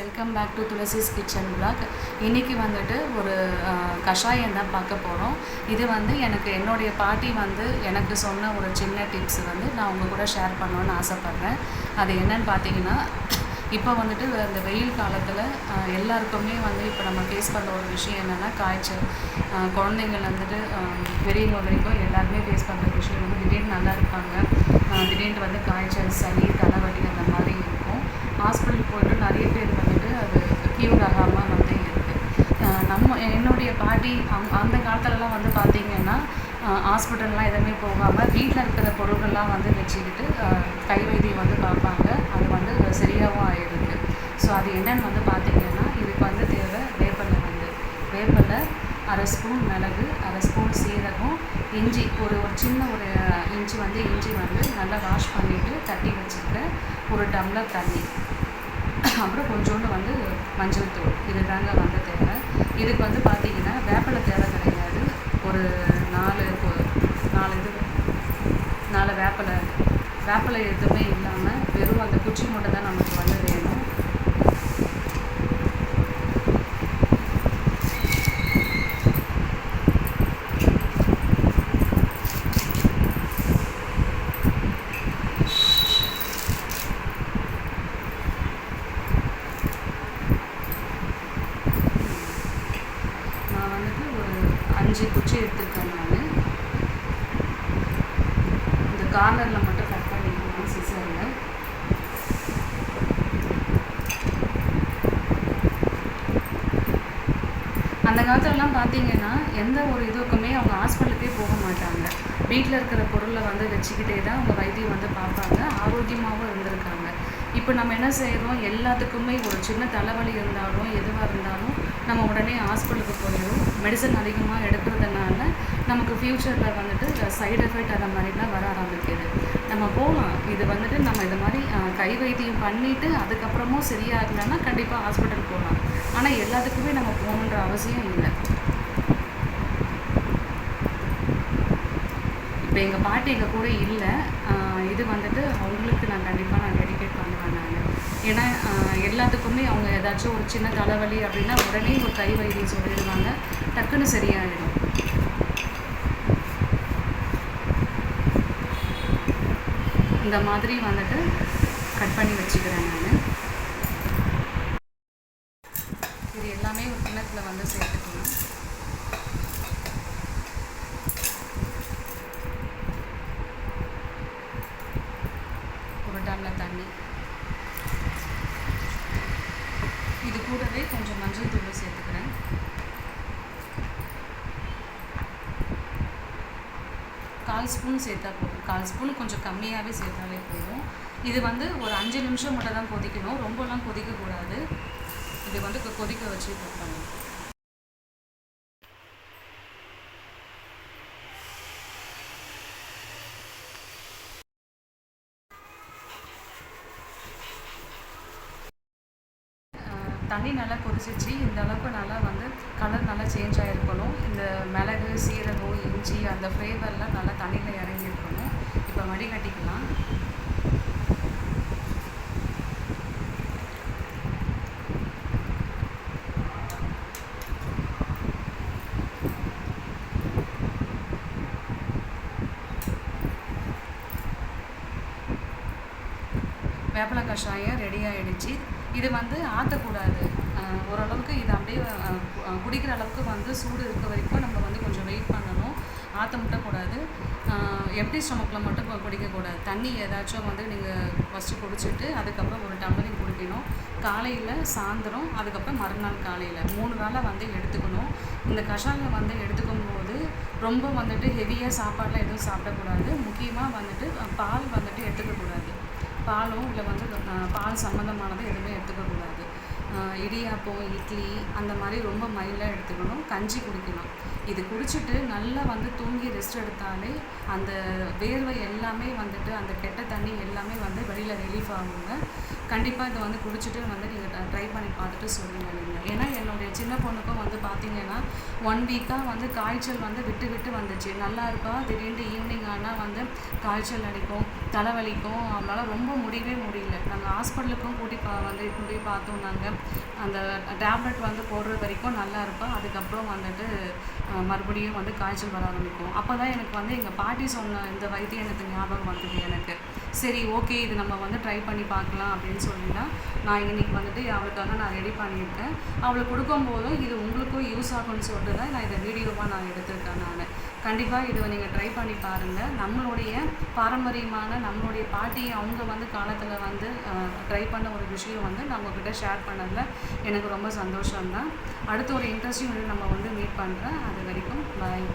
Welcome back to Thulasi's kitchen blog இன்றைக்கி வந்துட்டு ஒரு கஷாயம் தான் பார்க்க போகிறோம் இது வந்து எனக்கு என்னுடைய பாட்டி வந்து எனக்கு சொன்ன ஒரு சின்ன டிப்ஸ் வந்து நான் உங்கள் கூட ஷேர் பண்ணணும்னு ஆசைப்பட்றேன். அது என்னன்னு பார்த்தீங்கன்னா இப்போ வந்துட்டு இந்த வெயில் காலத்தில் எல்லாருக்குமே வந்து இப்போ நம்ம ஃபேஸ் பண்ணுற ஒரு விஷயம் என்னென்னா காய்ச்சல். குழந்தைங்கள் வந்துட்டு பெரியவங்க வரைக்கும் எல்லாருமே ஃபேஸ் பண்ணுற விஷயம் வந்து திடீர்னு நல்லா இருப்பாங்க. திடீர்னு வந்து காய்ச்சல் சளி தலைவலி அந்த மாதிரி இருக்கும். ஹாஸ்பிட்டல் போய்ட்டு நிறைய பேர் வந்துட்டு அது க்யூர் ஆகாமல் வந்து இருக்குது நம்ம என்னுடைய பாட்டி அங் அந்த காலத்துலலாம் வந்து பார்த்திங்கன்னா ஹாஸ்பிட்டல்லாம் எதுவுமே போகாமல் வீட்டில் இருக்கிற பொருள்கள்லாம் வந்து வச்சுக்கிட்டு கை வைத்தியம் வந்து பார்ப்பாங்க. அது வந்து சரியாகவும் ஆயிடுது ஸோ அது என்னன்னு வந்து பார்த்திங்கன்னா இதுக்கு வந்து தேவை வேப்பலை வந்து. வேப்பலை அரை ஸ்பூன் மிளகு அரை ஸ்பூன் சீரகம் இஞ்சி ஒரு ஒரு சின்ன ஒரு இஞ்சி வந்து இஞ்சி வந்து நல்லா வாஷ் பண்ணிவிட்டு தட்டி வச்சுருக்கேன் ஒரு டம்ளர் தண்ணி. அப்புறம் கொஞ்சோண்டு வந்து மஞ்சள் தூள். இது தாங்க வந்து தேவை. இதுக்கு வந்து பார்த்தீங்கன்னா வேப்பிலை தேவை கிடையாது. ஒரு நாலு நாலு இது நாலு வேப்பிலை. வேப்பிலை எதுவுமே இல்லாமல் வெறும் அந்த குச்சி மட்டும் தான் நமக்கு வந்து வேணும் நான் வந்துட்டு ஒரு அஞ்சு குச்சி எடுத்துருக்கேன் நான். இந்த கார்னரில் மட்டும் கட் பண்ணிக்கணும் சிசரில் அந்த காலத்துலலாம் பார்த்தீங்கன்னா எந்த ஒரு இதுக்குமே அவங்க ஹாஸ்பிட்டலுக்கே போக மாட்டாங்க. வீட்டில் இருக்கிற பொருளை வந்து வச்சுக்கிட்டே தான் அவங்க வைத்தியம் வந்து பார்ப்பாங்க. ஆரோக்கியமாகவும் இருந்திருக்காங்க. இப்போ நம்ம என்ன செய்கிறோம் எல்லாத்துக்குமே ஒரு சின்ன தலைவலி இருந்தாலும் எதுவாக இருந்தாலும் நம்ம உடனே ஹாஸ்பிட்டலுக்கு போயிடும் மெடிசன் அதிகமாக எடுக்கிறதுனால நமக்கு ஃப்யூச்சரில் வந்துட்டு சைடு எஃபெக்ட் அந்த மாதிரிலாம் வர ஆரம்பிக்குது. நம்ம போகலாம். இது வந்துட்டு நம்ம இது மாதிரி கை வைத்தியம் பண்ணிவிட்டு அதுக்கப்புறமும் சரியாகலைன்னா கண்டிப்பாக ஹாஸ்பிட்டல் போகலாம். ஆனால் எல்லாத்துக்குமே நம்ம போகணுன்ற அவசியம் இல்லை. இப்போ எங்கள் பாட்டி எங்கள் கூட இல்லை. இது வந்துட்டு அவங்களுக்கு நான் கண்டிப்பாக நான் டெடிகேட் பண்ணுவேன் நான். ஏன்னா எல்லாத்துக்குமே அவங்க ஏதாச்சும் ஒரு சின்ன தலைவலி அப்படின்னா உடனே ஒரு கை வைத்தியம் சொல்லிடுவாங்க. டக்குன்னு சரியாயிடும். இந்த மாதிரி வந்துட்டு கட் பண்ணி வச்சுக்கிறேன் நான். இது எல்லாமே ஒரு கிணத்துல வந்து சேர்த்துக்கணும். டம்ளர் தண்ணி. இது கூடவே கொஞ்சம் மஞ்சள் தூள் சேர்த்துக்கிறேன். கால் ஸ்பூன் சேர்த்தா போதும். கால் ஸ்பூன் கொஞ்சம் கம்மியாகவே சேர்த்தாலே போதும். இது வந்து ஒரு அஞ்சு நிமிஷம் மட்டும் தான் கொதிக்கணும். ரொம்பலாம் கொதிக்கக்கூடாது. இது வந்து கொதிக்க வச்சு கொடுக்கணும் தண்ணி நல்லா கொதிச்சிச்சு. இந்த அளவுக்கு நல்லா வந்து கலர் நல்லா சேஞ்ச் ஆகிருக்கணும் இந்த மிளகு சீரகம் இஞ்சி அந்த ஃப்ளேவர்லாம் நல்லா தண்ணியில் இறங்கியிருக்கணும் இப்போ வடிகட்டிக்கலாம். வேப்பிலை கஷாயம் ரெடி ஆகிடுச்சு இது வந்து ஆற்றக்கூடாது ஓரளவுக்கு இது அப்படியே குடிக்கிற அளவுக்கு வந்து சூடு இருக்க வரைக்கும் நம்ம வந்து கொஞ்சம் வெயிட் பண்ணணும். ஆற்ற முட்டக்கூடாது. எப்படி ஸ்டொமக்கில் மட்டும் கு- குடிக்கக்கூடாது. தண்ணி ஏதாச்சும் வந்து நீங்கள் ஃபஸ்ட்டு குடிச்சிட்டு அதுக்கப்புறம் ஒரு டம்ளரிங் குடிக்கணும். காலையில் சாயந்தரம் அதுக்கப்புறம் மறுநாள் காலையில். மூணு வேளை வந்து எடுத்துக்கணும். இந்த கஷாயம் வந்து எடுத்துக்கும் போது ரொம்ப வந்துட்டு ஹெவியாக சாப்பாடெலாம் எதுவும் சாப்பிடக்கூடாது. முக்கியமாக வந்துட்டு பால் பாலும் இல்லை வந்து பால் சம்மந்தமானது எதுவுமே எடுத்துக்கக்கூடாது. இடியாப்பம் இட்லி அந்த மாதிரி ரொம்ப மைல்டாக எடுத்துக்கணும். கஞ்சி குடிக்கணும். இது குடிச்சிட்டு நல்லா வந்து தூங்கி ரெஸ்ட் எடுத்தாலே அந்த வேர்வை எல்லாமே வந்துட்டு அந்த கெட்ட தண்ணி எல்லாமே வந்து வெளியில் ரிலீஃப் ஆகுங்க. கண்டிப்பாக இதை வந்து குடிச்சிட்டு வந்து நீங்கள் ட்ரை பண்ணி பார்த்துட்டு சொல்லுங்கள் நீங்கள் ஏன்னா என்னுடைய சின்ன பொண்ணுக்கும் வந்து பார்த்தீங்கன்னா ஒன் வீக்காக வந்து காய்ச்சல் வந்து விட்டு விட்டு வந்துச்சு. நல்லா இருப்பா திடீர்னு ஈவினிங் ஆனால் வந்து காய்ச்சல் அடிக்கும் தலைவலிக்கும் அவங்களால ரொம்ப முடியவே முடியல. நாங்கள் ஹாஸ்பிட்டலுக்கும் கூட்டி பா வந்து கூட்டி பார்த்தோம் நாங்கள் அந்த டேப்லெட் வந்து போடுற வரைக்கும் நல்லா இருப்பா அதுக்கப்புறம் வந்துட்டு மறுபடியும் வந்து காய்ச்சல் வர ஆரம்பிக்கும். அப்போ தான் எனக்கு வந்து எங்கள் பாட்டி சொன்ன இந்த வைத்தியம் எனக்கு ஞாபகம் வந்தது எனக்கு. சரி ஓகே இது நம்ம வந்து ட்ரை பண்ணி பார்க்கலாம் அப்படின்னு சொல்லி நான் இன்றைக்கி வந்துட்டு அவளுக்காக நான் ரெடி பண்ணியிருக்கேன். அவளுக்கு கொடுக்கும்போதும் இது உங்களுக்கும் யூஸ் ஆகும்னு சொல்லிட்டு தான் நான் இதை வீடியோவாக நான் எடுத்திருக்கேன் நான். கண்டிப்பாக இதை நீங்கள் ட்ரை பண்ணி பாருங்கள் நம்மளுடைய பாரம்பரியமான நம்மளுடைய பாட்டி அவங்க வந்து காலத்தில் வந்து ட்ரை பண்ண ஒரு விஷயம் வந்து நான் உங்ககிட்ட ஷேர் பண்ணதில் எனக்கு ரொம்ப சந்தோஷம் தான் அடுத்த ஒரு இன்ட்ரெஸ்டிங் நம்ம வந்து மீட் பண்ணுறேன் அது வரைக்கும் பாய்